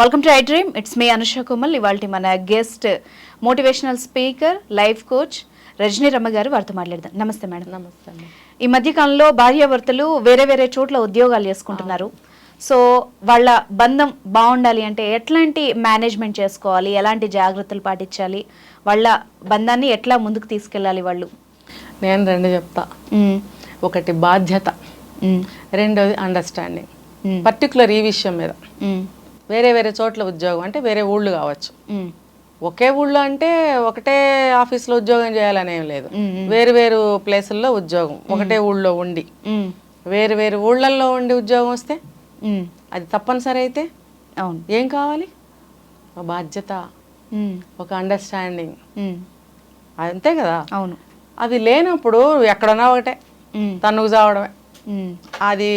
Welcome to I dream it's me Anusha Kumal ఇవాళ మన guest motivational speaker life coach Rajani Ramma garu వారితో మాట్లాడదాం. నమస్తే madam. నమస్తే. ఈ మధ్య కాలంలో భార్యాభర్తలు వేరే వేరే చోట్ల ఉద్యోగాలు చేసుకుంటున్నారు. సో వాళ్ళ బంధం బాగుండాలి అంటే ఎట్లాంటి మేనేజ్మెంట్ చేసుకోవాలి? ఎలాంటి జాగ్రత్తలు పాటించాలి? వాళ్ళ బంధాన్ని ఎట్లా ముందుకు తీసుకెళ్ళాలి వాళ్ళు? నేను రెండు చెప్తా. ఒకటి బాధ్యత. రెండోది అండర్స్టాండింగ్. పర్టికులర్ ఈ విషయం మీద. వేరే వేరే చోట్ల ఉద్యోగం అంటే వేరే ఊళ్ళు కావచ్చు. ఒకే ఊళ్ళో అంటే ఒకటే ఆఫీస్లో ఉద్యోగం చేయాలని లేదు. వేరు వేరు ప్లేసుల్లో ఉద్యోగం ఒకటే ఊళ్ళో ఉండి. వేరు వేరు ఊళ్ళల్లో ఉండి ఉద్యోగం వస్తే. అది తప్పనిసరి అయితే అవును ఏం కావాలి ఒక బాధ్యత. ఒక అండర్స్టాండింగ్. అంతే కదా అవును అది లేనప్పుడు ఎక్కడున్నా ఒకటే. తన్నుకు చావడమే. అది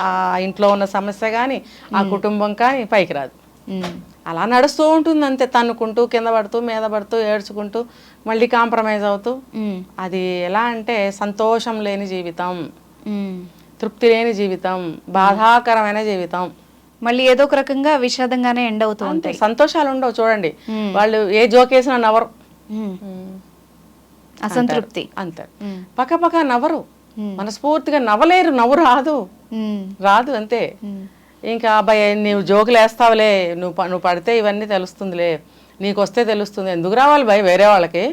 ఆ ఇంట్లో ఉన్న సమస్య కానీ ఆ కుటుంబం కానీ పైకి రాదు. అలా నడుస్తూ ఉంటుంది అంతే తన్నుకుంటూ కింద పడుతూ మీద పడుతూ ఏడ్చుకుంటూ మళ్ళీ కాంప్రమైజ్ అవుతూ. అది ఎలా అంటే సంతోషం లేని జీవితం. తృప్తి లేని జీవితం బాధాకరమైన జీవితం మళ్ళీ ఏదో ఒక రకంగా విషాదంగానే ఎండ్ అవుతూ ఉంటాయి సంతోషాలు ఉండవు చూడండి. వాళ్ళు ఏ జోకేసినా నవ్వరు మ్మ్. అసంతృప్తి అంతే. పక్క పక్క నవ్వరు. మనస్ఫూర్తిగా నవ్వలేరు నవ్వు రాదు. రాదు అంతే. ఇంకా అబ్బాయి నువ్వు జోకులు వేస్తావులే నువ్వు నువ్వు పడితే ఇవన్నీ తెలుస్తుందిలే నీకు వస్తే తెలుస్తుంది. ఎందుకు రావాలి భయ్ వేరే వాళ్ళకి?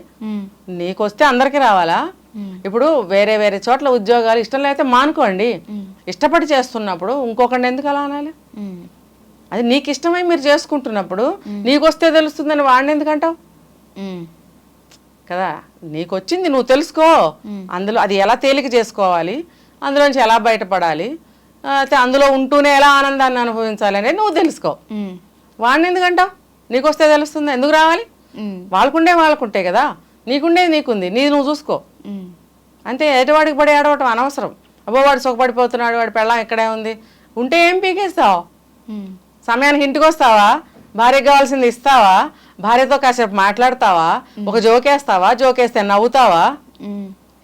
నీకు వస్తే అందరికీ రావాలా? ఇప్పుడు వేరే వేరే చోట్ల ఉద్యోగాలు ఇష్టం లేకపోతే మానుకోండి. ఇష్టపడి చేస్తున్నప్పుడు ఇంకొకరిని ఎందుకు అలా అనాలి? అది నీకు ఇష్టమై మీరు చేసుకుంటున్నప్పుడు నీకు వస్తే తెలుస్తుందని వాడిని ఎందుకంటావు కదా నీకు వచ్చింది నువ్వు తెలుసుకో. అందులో అది ఎలా తేలిక చేసుకోవాలి? అందులోంచి ఎలా బయటపడాలి? అయితే అందులో ఉంటూనే ఎలా ఆనందాన్ని అనుభవించాలి అనేది నువ్వు తెలుసుకో. వాడిని ఎందుకంటావు? నీకు వస్తే తెలుస్తుంది. ఎందుకు రావాలి. వాళ్ళకుండే వాళ్ళకుంటే కదా. నీకుండే నీకుంది. నీ నువ్వు చూసుకో. అంతే ఎటువాడికి పడి ఏడవటం అనవసరం. అబ్బో వాడు సుఖపడిపోతున్నాడు వాడి పెళ్ళం ఇక్కడే ఉంది. ఉంటే ఏం పీకేస్తావు. సమయానికి ఇంటికి వస్తావా భార్యకి కావాల్సింది ఇస్తావా? భార్యతో కాసేపు మాట్లాడతావా? ఒక జోకేస్తావా? జోకేస్తే నవ్వుతావా.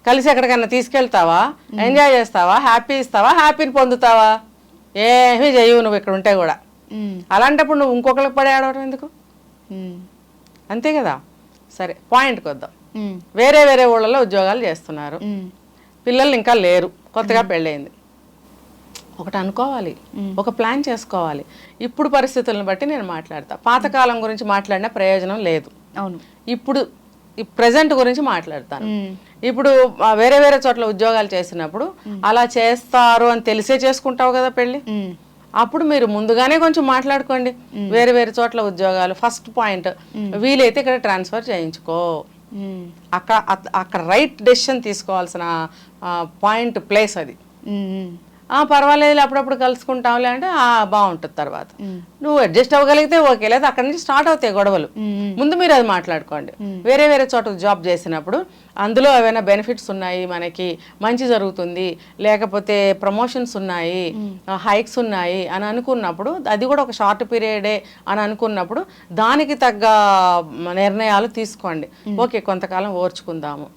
కలిసి ఎక్కడికైనా తీసుకెళ్తావా? ఎంజాయ్ చేస్తావా? హ్యాపీ ఇస్తావా? హ్యాపీని పొందుతావా? ఏమీ చెయ్యవు నువ్వు ఇక్కడ ఉంటే కూడా. అలాంటప్పుడు నువ్వు ఇంకొకరికి పడి ఆడవడం ఎందుకు. అంతే కదా? సరే పాయింట్కి వద్దాం. వేరే వేరే ఊళ్ళలో ఉద్యోగాలు చేస్తున్నారు. పిల్లలు ఇంకా లేరు. కొత్తగా పెళ్ళయింది ఒకటి అనుకోవాలి. ఒక ప్లాన్ చేసుకోవాలి. ఇప్పుడు పరిస్థితులను బట్టి నేను మాట్లాడతా. పాతకాలం గురించి మాట్లాడిన ప్రయోజనం లేదు. అవును. ఇప్పుడు ఈ ప్రజెంట్ గురించి మాట్లాడతాను. ఇప్పుడు వేరే వేరే చోట్ల ఉద్యోగాలు చేసినప్పుడు అలా చేస్తారు అని తెలిసే చేసుకుంటావు కదా పెళ్ళి. అప్పుడు మీరు ముందుగానే కొంచెం మాట్లాడుకోండి. వేరే వేరే చోట్ల ఉద్యోగాలు ఫస్ట్ పాయింట్ వీలైతే ఇక్కడ ట్రాన్స్ఫర్ చేయించుకో. అక్కడ అక్కడ రైట్ డెసిషన్ తీసుకోవాల్సిన పాయింట్ ప్లేస్ అది. పర్వాలేదు అప్పుడప్పుడు కలుసుకుంటాంలే అంటే ఆ బాగుంటుంది తర్వాత. నువ్వు అడ్జస్ట్ అవ్వగలిగితే ఓకే లేదా అక్కడి నుంచి స్టార్ట్ అవుతాయి గొడవలు. ముందు మీరు అది మాట్లాడుకోండి. వేరే వేరే చోట జాబ్ చేసినప్పుడు అందులో ఏవైనా బెనిఫిట్స్ ఉన్నాయి మనకి మంచి జరుగుతుంది లేకపోతే ప్రమోషన్స్ ఉన్నాయి హైక్స్ ఉన్నాయి అని అనుకున్నప్పుడు అది కూడా ఒక షార్ట్ పీరియడే అని అనుకున్నప్పుడు దానికి తగ్గ నిర్ణయాలు తీసుకోండి. ఓకే కొంతకాలం ఓర్చుకుందాము.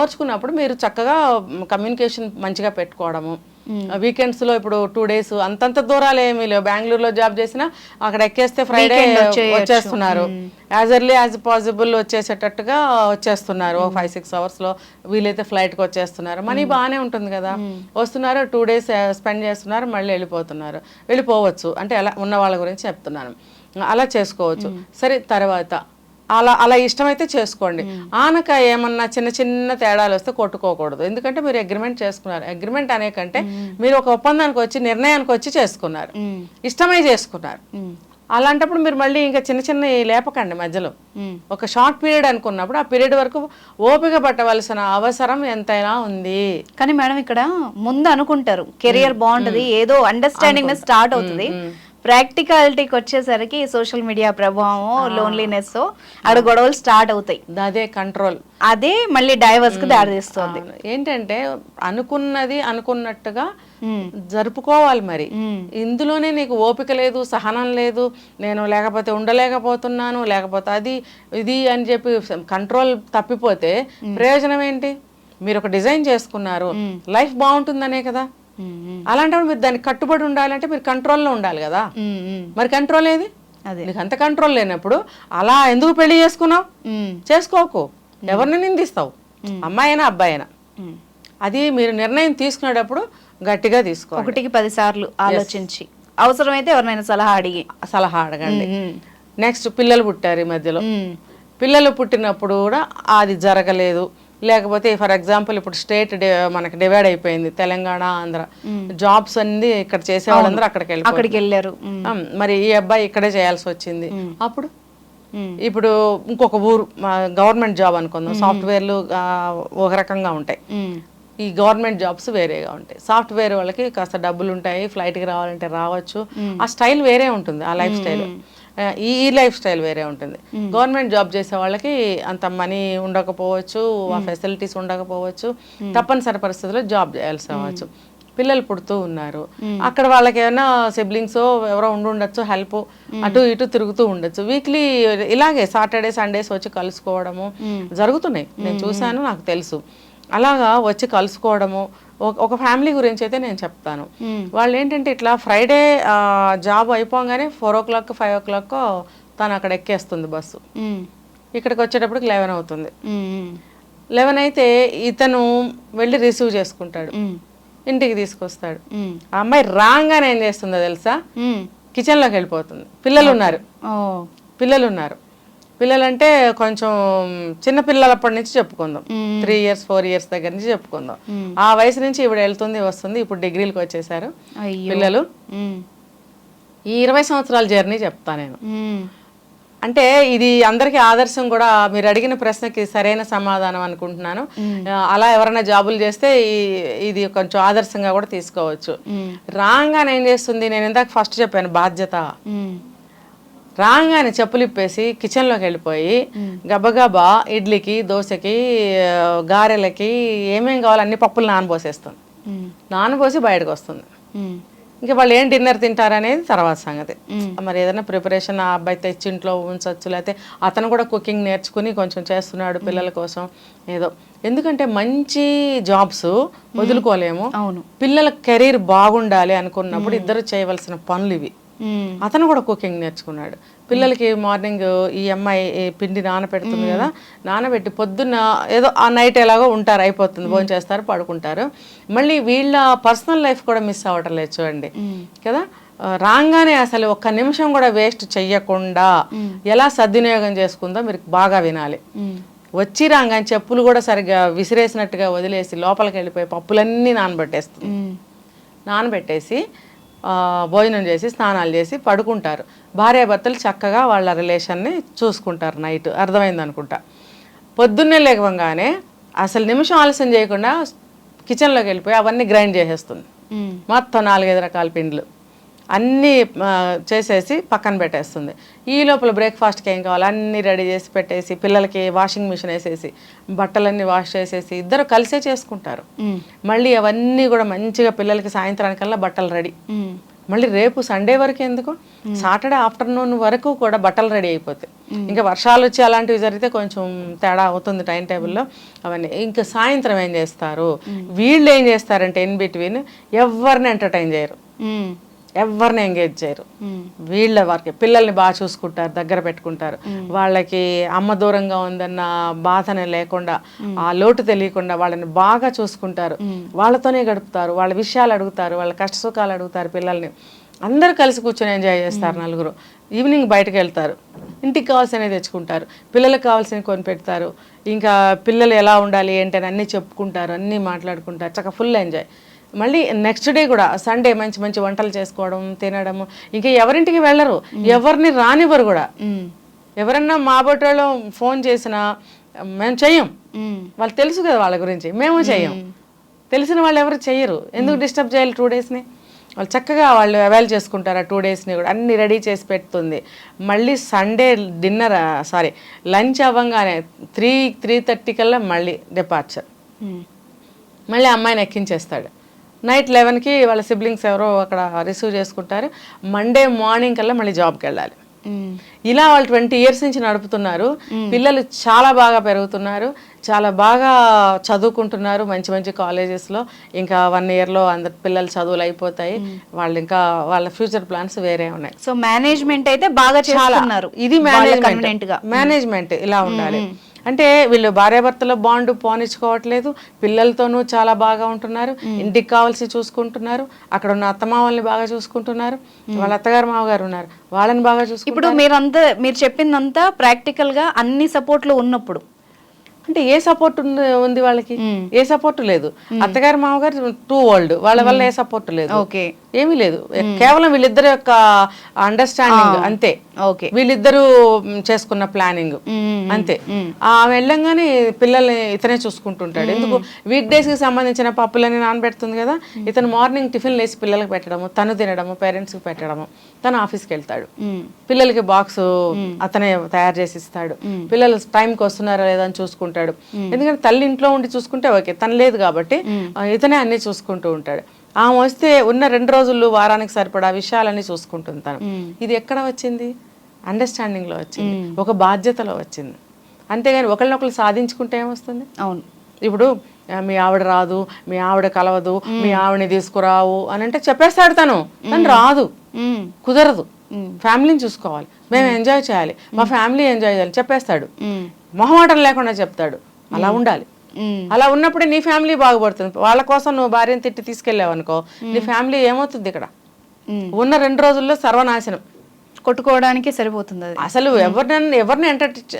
ఓర్చుకున్నప్పుడు మీరు చక్కగా కమ్యూనికేషన్ మంచిగా పెట్టుకోవడము. వీకెండ్స్లో ఇప్పుడు టూ డేస్ అంతంత దూరాలు ఏమీ లేవు. బెంగళూరులో జాబ్ చేసినా అక్కడ ఎక్కేస్తే ఫ్రైడే. వచ్చేస్తున్నారు. యాజ్ ఎర్లీ యాజ్ పాసిబుల్ వచ్చేసేటట్టుగా వచ్చేస్తున్నారు. ఫైవ్ సిక్స్ అవర్స్లో వీలైతే ఫ్లైట్కి వచ్చేస్తున్నారు. మనీ బాగానే ఉంటుంది కదా. వస్తున్నారు టూ డేస్ స్పెండ్ చేస్తున్నారు మళ్ళీ వెళ్ళిపోతున్నారు. వెళ్ళిపోవచ్చు. అంటే అలా ఉన్న వాళ్ళ గురించి చెప్తున్నాను. అలా చేసుకోవచ్చు. సరే తర్వాత అలా అలా ఇష్టమైతే చేసుకోండి. ఆనక ఏమన్నా చిన్న చిన్న తేడాలు వస్తే కొట్టుకోకూడదు. ఎందుకంటే మీరు అగ్రిమెంట్ చేసుకున్నారు. అగ్రిమెంట్ అనే కంటే మీరు ఒక ఒప్పందానికి వచ్చి నిర్ణయానికి వచ్చి చేసుకున్నారు. ఇష్టమై చేసుకున్నారు. అలాంటప్పుడు మీరు మళ్ళీ ఇంకా చిన్న చిన్న లేపకండి మధ్యలో. ఒక షార్ట్ పీరియడ్ అనుకున్నప్పుడు ఆ పీరియడ్ వరకు ఓపిక పట్టవలసిన అవసరం ఎంతైనా ఉంది. కానీ మేడం ఇక్కడ ముందు అనుకుంటారు. కెరియర్ బాగుంటది ఏదో అండర్స్టాండింగ్ స్టార్ట్ అవుతుంది. ప్రాక్టికాలిటీకి వచ్చేసరికి సోషల్ మీడియా ప్రభావం లోన్లీనెస్ అక్కడ గొడవలు స్టార్ట్ అవుతాయి. అదే కంట్రోల్ అదే మళ్ళీ డైవర్స్కి దారితీస్తుంది. ఏంటంటే అనుకున్నది అనుకున్నట్టుగా. జరుపుకోవాలి మరి. ఇందులోనే నీకు ఓపిక లేదు సహనం లేదు నేను లేకపోతే ఉండలేకపోతున్నాను లేకపోతే అది ఇది అని చెప్పి కంట్రోల్ తప్పిపోతే ప్రయోజనం ఏంటి? మీరు ఒక డిజైన్ చేసుకున్నారు. లైఫ్ బాగుంటుందనే కదా. అలాంటప్పుడు మీరు దానికి కట్టుబడి ఉండాలంటే మీరు కంట్రోల్లో ఉండాలి కదా. మరి కంట్రోల్ ఏది? అదే. నీకు అంత కంట్రోల్ లేనప్పుడు అలా ఎందుకు పెళ్ళి చేసుకున్నావు? చేసుకోకు. ఎవరిని నిందిస్తావు? అమ్మాయినా అబ్బాయినా? ఉమ్. అది మీరు నిర్ణయం తీసుకునేటప్పుడు గట్టిగా తీసుకోవాలి. ఒకటికి పది సార్లు ఆలోచించి. అవసరమైతే ఎవరినైనా సలహా అడిగి. సలహా అడగండి. నెక్స్ట్ పిల్లలు పుట్టారు ఈ మధ్యలో. పిల్లలు పుట్టినప్పుడు కూడా అది జరగలేదు. లేకపోతే ఫర్ ఎగ్జాంపుల్ ఇప్పుడు స్టేట్ మనకి డివైడ్ అయిపోయింది తెలంగాణ ఆంధ్ర. జాబ్స్ అన్ని ఇక్కడ చేసే వాళ్ళందరూ అక్కడికి వెళ్ళిపోయారు. అక్కడికి వెళ్ళారు. మరి ఈ అబ్బాయి ఇక్కడే చేయాల్సి వచ్చింది. అప్పుడు? ఇప్పుడు ఇంకొక ఊరు గవర్నమెంట్ జాబ్ అనుకుందాం. సాఫ్ట్వేర్లు ఒక రకంగా ఉంటాయి. ఈ గవర్నమెంట్ జాబ్స్ వేరేగా ఉంటాయి. సాఫ్ట్వేర్ వాళ్ళకి కాస్త డబ్బులు ఉంటాయి ఫ్లైట్కి రావాలంటే రావచ్చు. ఆ స్టైల్ వేరే ఉంటుంది ఆ లైఫ్ స్టైల్. ఈ లైఫ్ స్టైల్ వేరే ఉంటుంది. గవర్నమెంట్ జాబ్ చేసే వాళ్ళకి అంత మనీ ఉండకపోవచ్చు ఆ ఫెసిలిటీస్ ఉండకపోవచ్చు తప్పనిసరి పరిస్థితుల్లో జాబ్ చేయాల్సి అవ్వచ్చు పిల్లలు పుడుతూ ఉన్నారు. అక్కడ వాళ్ళకి ఏమైనా సిబ్లింగ్స్ ఎవరో ఉండి ఉండొచ్చు హెల్ప్ అటు ఇటు తిరుగుతూ ఉండొచ్చు. వీక్లీ ఇలాగే సాటర్డే సండేస్ వచ్చి కలుసుకోవడము జరుగుతున్నాయి. నేను చూశాను నాకు తెలుసు. అలాగా వచ్చి కలుసుకోవడము. ఒక- ఫ్యామిలీ గురించి అయితే నేను చెప్తాను. వాళ్ళు ఏంటంటే ఇట్లా ఫ్రైడే జాబ్ అయిపోగానే four o'clock five o'clock తను అక్కడ ఎక్కేస్తుంది బస్సు. ఇక్కడికి వచ్చేటప్పటికి లెవెన్ అవుతుంది. లెవెన్ అయితే ఇతను వెళ్ళి రిసీవ్ చేసుకుంటాడు. ఇంటికి తీసుకొస్తాడు. ఆ అమ్మాయి రాగానే ఏం చేస్తుందో తెలుసా. కిచెన్లోకి వెళ్ళిపోతుంది. పిల్లలు ఉన్నారు. పిల్లలు ఉన్నారు. పిల్లలంటే కొంచెం చిన్న పిల్లలప్పటి నుంచి చెప్పుకుందాం. త్రీ ఇయర్స్ ఫోర్ ఇయర్స్ దగ్గర నుంచి చెప్పుకుందాం. ఆ వయసు నుంచి ఇప్పుడు వెళ్తుంది వస్తుంది ఇప్పుడు డిగ్రీలకు వచ్చేసారు పిల్లలు. ఈ ఇరవై సంవత్సరాల జర్నీ చెప్తా నేను. అంటే ఇది అందరికీ ఆదర్శం కూడా మీరు అడిగిన ప్రశ్నకి సరైన సమాధానం అనుకుంటున్నాను. అలా ఎవరైనా జాబులు చేస్తే ఇది కొంచెం ఆదర్శంగా కూడా తీసుకోవచ్చు. ఉమ్, రాగానే ఏం చేస్తుంది? నేను ఇందాక ఫస్ట్ చెప్పాను బాధ్యత. రాగానే చెప్పులు ఇప్పేసి కిచెన్లోకి వెళ్ళిపోయి గబగబా ఇడ్లీకి దోశకి గారెలకి ఏమేం కావాలో అన్ని పప్పులు నానబోసేస్తుంది. నానబోసి బయటకు వస్తుంది. ఇంకా వాళ్ళు ఏం డిన్నర్ తింటారనేది తర్వాత సంగతి. మరి ఏదైనా ప్రిపరేషన్ ఆ అబ్బాయి తెచ్చి ఇంట్లో ఉంచవచ్చు లేకపోతే అతను కూడా కుకింగ్ నేర్చుకుని కొంచెం చేస్తున్నాడు పిల్లల కోసం ఏదో. ఎందుకంటే మంచి జాబ్స్ వదులుకోలేము. అవును. పిల్లల కెరీర్ బాగుండాలి అనుకున్నప్పుడు ఇద్దరు చేయవలసిన పనులు ఇవి. అతను కూడా కుకింగ్ నేర్చుకున్నాడు. పిల్లలకి మార్నింగ్ ఈ అమ్మాయి పిండి నానబెడుతుంది కదా నానబెట్టి పొద్దున్న ఏదో ఆ నైట్ ఎలాగో ఉంటారు అయిపోతుంది భోజనం చేస్తారు పడుకుంటారు. మళ్ళీ వీళ్ళ పర్సనల్ లైఫ్ కూడా మిస్ అవ్వటం లేదు చూడండి. కదా? రాగానే అసలు ఒక్క నిమిషం కూడా వేస్ట్ చెయ్యకుండా ఎలా సద్వినియోగం చేసుకుందో మీరు బాగా వినాలి. వచ్చి రాగానే చెప్పులు కూడా సరిగ్గా విసిరేసినట్టుగా వదిలేసి లోపలికి వెళ్ళిపోయి పప్పులన్నీ నానబెట్టేస్తుంది. నానబెట్టేసి భోజనం చేసి స్నానాలు చేసి పడుకుంటారు. భార్యాభర్తలు చక్కగా వాళ్ళ రిలేషన్ని చూసుకుంటారు నైట్. అర్థమైంది అనుకుంటా. పొద్దున్నే లేవగానే అసలు నిమిషం ఆలస్యం చేయకుండా కిచెన్లోకి వెళ్ళిపోయి అవన్నీ గ్రైండ్ చేసేస్తుంది. మొత్తం నాలుగైదు రకాల పిండిలు. అన్నీ చేసేసి పక్కన పెట్టేస్తుంది. ఈ లోపల బ్రేక్ఫాస్ట్కి ఏం కావాలి? అన్నీ రెడీ చేసి పెట్టేసి పిల్లలకి వాషింగ్ మిషన్ వేసేసి బట్టలన్నీ వాష్ చేసేసి ఇద్దరు కలిసే చేసుకుంటారు. మళ్ళీ అవన్నీ కూడా మంచిగా పిల్లలకి సాయంత్రానికల్లా బట్టలు రెడీ. మళ్ళీ రేపు సండే వరకు ఎందుకు? సాటర్డే ఆఫ్టర్నూన్ వరకు కూడా బట్టలు రెడీ అయిపోతాయి. ఇంకా వర్షాలు వచ్చి అలాంటివి జరిగితే కొంచెం తేడా అవుతుంది టైం టేబుల్లో. అవన్నీ. ఇంకా సాయంత్రం ఏం చేస్తారు? వీళ్ళు ఏం చేస్తారంటే ఇన్ బిట్వీన్ ఎవరిని ఎంటర్టైన్ చేయరు. ఎవరిని ఎంగేజ్ చేయరు. వీళ్ళ వారికి పిల్లల్ని బాగా చూసుకుంటారు దగ్గర పెట్టుకుంటారు. వాళ్ళకి అమ్మ దూరంగా ఉందన్న బాధనే లేకుండా ఆ లోటు తెలియకుండా వాళ్ళని బాగా చూసుకుంటారు. వాళ్ళతోనే గడుపుతారు వాళ్ళ విషయాలు అడుగుతారు వాళ్ళ కష్ట సుఖాలు అడుగుతారు పిల్లల్ని. అందరూ కలిసి కూర్చొని ఎంజాయ్ చేస్తారు నలుగురు. ఈవినింగ్ బయటకు వెళ్తారు. ఇంటికి కావాల్సినవి తెచ్చుకుంటారు. పిల్లలకు కావాల్సినవి కొని పెడతారు. ఇంకా పిల్లలు ఎలా ఉండాలి ఏంటి అని అన్నీ చెప్పుకుంటారు అన్నీ మాట్లాడుకుంటారు. చక్కగా ఫుల్ ఎంజాయ్ మళ్ళీ నెక్స్ట్ డే కూడా సండే మంచి మంచి వంటలు చేసుకోవడం తినడము ఇంకా ఎవరింటికి వెళ్ళరు. ఎవరిని రానివ్వరు కూడా. ఎవరన్నా మా బొట్టలో ఫోన్ చేసినా మేము చెయ్యం. వాళ్ళు తెలుసు కదా వాళ్ళ గురించి. మేము చెయ్యం. తెలిసిన వాళ్ళు ఎవరు చెయ్యరు. ఎందుకు డిస్టర్బ్ చేయాలి టూ డేస్ని వాళ్ళు చక్కగా వాళ్ళు అవైల్ చేసుకుంటారు ఆ టూ డేస్ని కూడా. అన్ని రెడీ చేసి పెడుతుంది. మళ్ళీ సండే డిన్నర్ సారీ లంచ్ అవ్వగానే త్రీ త్రీ థర్టీ కల్లా మళ్ళీ డిపార్చర్ మళ్ళీ అమ్మాయిని ఎక్కించేస్తాడు. నైట్ లెవెన్కి వాళ్ళ సిబ్లింగ్స్ ఎవరో అక్కడ రిసీవ్ చేసుకుంటారు. మండే మార్నింగ్ కల్లా మళ్ళీ జాబ్కి వెళ్ళాలి. ఇలా వాళ్ళు ట్వంటీ ఇయర్స్ నుంచి నడుపుతున్నారు. పిల్లలు చాలా బాగా పెరుగుతున్నారు. చాలా బాగా చదువుకుంటున్నారు మంచి మంచి కాలేజెస్లో ఇంకా వన్ ఇయర్లో అందరి పిల్లల చదువులు అయిపోతాయి. వాళ్ళు ఇంకా వాళ్ళ ఫ్యూచర్ ప్లాన్స్ వేరే ఉన్నాయి. సో మేనేజ్మెంట్ అయితే బాగా చేస్తున్నారు. ఇది మేనేజ్మెంట్గా. మేనేజ్మెంట్ ఇలా ఉండాలి. అంటే వీళ్ళు భార్యాభర్తల బాండ్ పోనిచ్చుకోవట్లేదు. పిల్లలతోనూ చాలా బాగా ఉంటున్నారు. ఇంటికి కావాల్సి చూసుకుంటున్నారు. అక్కడ ఉన్న అత్తమామల్ని బాగా చూసుకుంటున్నారు. వాళ్ళ అత్తగారు మామగారు ఉన్నారు. వాళ్ళని బాగా చూసుకుంటారు ఇప్పుడు మీరంతా మీరు చెప్పిందంతా ప్రాక్టికల్గా అన్ని సపోర్ట్లు ఉన్నప్పుడు. అంటే ఏ సపోర్ట్ ఉంది వాళ్ళకి? ఏ సపోర్ట్ లేదు. అత్తగారు మామగారు టూ వరల్డ్ వాళ్ళ వల్ల ఏ సపోర్ట్ లేదు. ఓకే. ఏమీ లేదు. కేవలం వీళ్ళిద్దరి యొక్క అండర్స్టాండింగ్ అంతే. ఓకే. వీళ్ళిద్దరూ చేసుకున్న ప్లానింగ్ అంతే. ఆ వెళ్ళంగానే పిల్లల్ని ఇతనే చూసుకుంటుంటాడు. ఎందుకు? వీక్ డేస్కి సంబంధించిన పప్పులని నానబెడుతుంది కదా. ఇతను మార్నింగ్ టిఫిన్ లేసి పిల్లలకు పెట్టడము తను తినడము పేరెంట్స్కి పెట్టడము. తను ఆఫీస్కి వెళ్తాడు. పిల్లలకి బాక్స్ అతనే తయారు చేసి ఇస్తాడు. పిల్లలు టైంకి వస్తున్నారా లేదా అని చూసుకుంటాడు. ఎందుకంటే తల్లి ఇంట్లో ఉండి చూసుకుంటే ఓకే తను లేదు కాబట్టి ఇతనే అన్ని చూసుకుంటూ ఉంటాడు. ఆమె వస్తే ఉన్న రెండు రోజులు వారానికి సరిపడా విషయాలన్నీ చూసుకుంటుంది తను. ఇది ఎక్కడ వచ్చింది? అండర్స్టాండింగ్లో వచ్చింది ఒక బాధ్యతలో వచ్చింది. అంతేగాని ఒకరినొకరు సాధించుకుంటే ఏమొస్తుంది? అవును. ఇప్పుడు మీ ఆవిడ రాదు మీ ఆవిడ కలవదు మీ ఆవిడని తీసుకురావు అని అంటే చెప్పేస్తాడు తను. తను రాదు. కుదరదు. ఫ్యామిలీని చూసుకోవాలి. మేము ఎంజాయ్ చేయాలి. మా ఫ్యామిలీ ఎంజాయ్ చేయాలి. చెప్పేస్తాడు. మొహమాటం లేకుండా చెప్తాడు. అలా ఉండాలి. అలా ఉన్నప్పుడే నీ ఫ్యామిలీ బాగుపడుతుంది. వాళ్ళ కోసం నువ్వు భార్యను తిట్టి తీసుకెళ్ళావు అనుకో నీ ఫ్యామిలీ ఏమవుతుంది ఇక్కడ. ఉన్న రెండు రోజుల్లో సర్వనాశనం. కొట్టుకోవడానికి సరిపోతుంది అసలు ఎవరిని ఎవరిని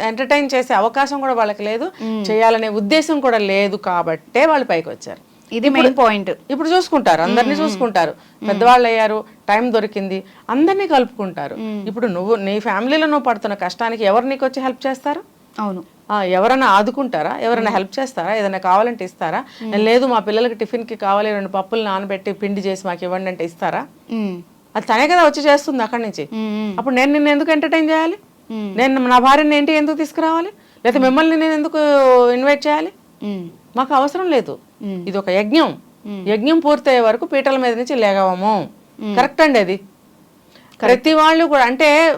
ఎంటర్టైన్ చేసే అవకాశం కూడా వాళ్ళకి లేదు. చేయాలనే ఉద్దేశం కూడా లేదు కాబట్టే వాళ్ళు పైకి వచ్చారు. ఇది మెయిన్ పాయింట్ ఇప్పుడు చూసుకుంటారు. అందరినీ చూసుకుంటారు. పెద్దవాళ్ళు అయ్యారు టైం దొరికింది అందరినీ కలుపుకుంటారు. ఇప్పుడు నువ్వు నీ ఫ్యామిలీలో నువ్వు పడుతున్న కష్టానికి ఎవరు నీకు వచ్చి హెల్ప్ చేస్తారు? అవును. ఆ, ఎవరైనా ఆదుకుంటారా? ఎవరైనా హెల్ప్ చేస్తారా? ఏదైనా కావాలంటే ఇస్తారా? లేదు మా పిల్లలకి టిఫిన్కి కావాలి రెండు పప్పులు నానబెట్టి పిండి చేసి మాకు ఇవ్వండి అంటే ఇస్తారా. అది తనే కదా వచ్చి చేస్తుంది అక్కడి నుంచి. అప్పుడు నేను నిన్ను ఎందుకు ఎంటర్టైన్ చేయాలి? నేను నా భార్యని ఏంటి ఎందుకు తీసుకురావాలి? లేకపోతే మిమ్మల్ని నేను ఎందుకు ఇన్వైట్ చేయాలి. మాకు అవసరం లేదు. ఇది ఒక యజ్ఞం. యజ్ఞం పూర్తయ్యే వరకు పీటల మీద నుంచి లేగవము. కరెక్ట్ అండి అది. ప్రతి వాళ్ళు కూడా అంటే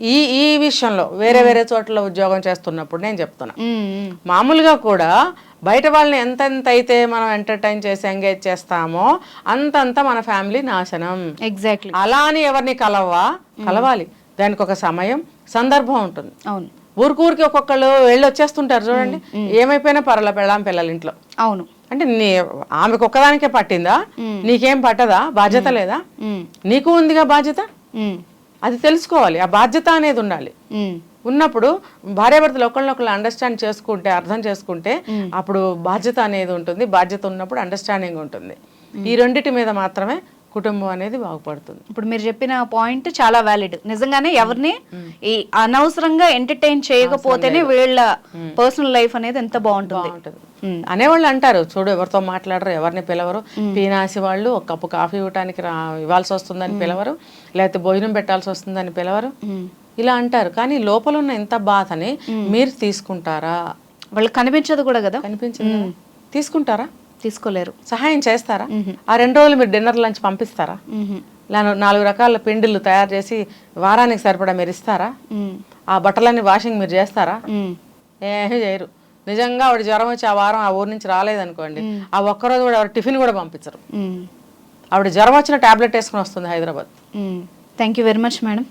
ఈ ఈ విషయంలో వేరే వేరే చోట్ల ఉద్యోగం చేస్తున్నప్పుడు నేను చెప్తున్నా. మ్మ్. మ్మ్. మామూలుగా కూడా బయట వాళ్ళని ఎంతెంత అయితే మనం ఎంటర్టైన్ చేసి ఎంగేజ్ చేస్తామో అంతంత మన ఫ్యామిలీ నాశనం. ఎగ్జాక్ట్లీ అలా అని ఎవరిని కలవా? కలవాలి. దానికి ఒక సమయం సందర్భం ఉంటుంది. అవును. ఊరికూరికి ఒక్కొక్కళ్ళు వెళ్ళి వచ్చేస్తుంటారు చూడండి. ఏమైపోయినా పర్వాలే పెళ్ళాం పిల్లల ఇంట్లో. అవును. అంటే నీ ఆమెకు ఒక్కదానికే పట్టిందా? నీకేం పట్టదా? బాధ్యత లేదా. నీకు ఉందిగా బాధ్యత. అది తెలుసుకోవాలి ఆ బాధ్యత అనేది ఉండాలి. ఉన్నప్పుడు భార్యాభర్తలు ఒకళ్ళనొకళ్ళు అండర్స్టాండ్ చేసుకుంటే అర్థం చేసుకుంటే అప్పుడు బాధ్యత అనేది ఉంటుంది బాధ్యత ఉన్నప్పుడు అండర్స్టాండింగ్ ఉంటుంది. ఈ రెండిటి మీద మాత్రమే కుటుంబం అనేది బాగుపడుతుంది. ఇప్పుడు మీరు చెప్పిన పాయింట్ చాలా వ్యాలిడ్ నిజంగానే ఎవరిని ఈ అనవసరంగా ఎంటర్టైన్ చేయకపోతేనే వీళ్ళ పర్సనల్ లైఫ్ అనేది ఎంత బాగుంటుంది. అనేవాళ్ళు అంటారు చూడు ఎవరితో మాట్లాడరు ఎవరిని పిలవరు. పీనాసి వాళ్ళు ఒక కప్పు కాఫీ ఇవ్వటానికి రా ఇవ్వాల్సి వస్తుందని పిలవరు లేకపోతే భోజనం పెట్టాల్సి వస్తుందని పిలవరు. ఇలా అంటారు. కానీ లోపల ఉన్న ఇంత బాధని మీరు తీసుకుంటారా? వాళ్ళకి కనిపించదు కూడా కదా? కనిపించింది? తీసుకుంటారా? తీసుకోలేరు. సహాయం చేస్తారా? ఆ రెండు రోజులు మీరు డిన్నర్ లంచ్ పంపిస్తారా? నాలుగు రకాల పిండిలు తయారు చేసి వారానికి సరిపడా మీరు ఇస్తారా. ఆ బట్టలన్నీ వాషింగ్ మీరు చేస్తారా. ఏమీ చేయరు. నిజంగా ఆవిడ జ్వరం వచ్చి ఆ వారం ఆ ఊరు నుంచి రాలేదనుకోండి ఆ ఒక్కరోజు కూడా ఆవిడ టిఫిన్ కూడా పంపించరు. ఆవిడ జ్వరం వచ్చిన టాబ్లెట్ వేసుకుని వస్తుంది Hyderabad. Thank you very much madam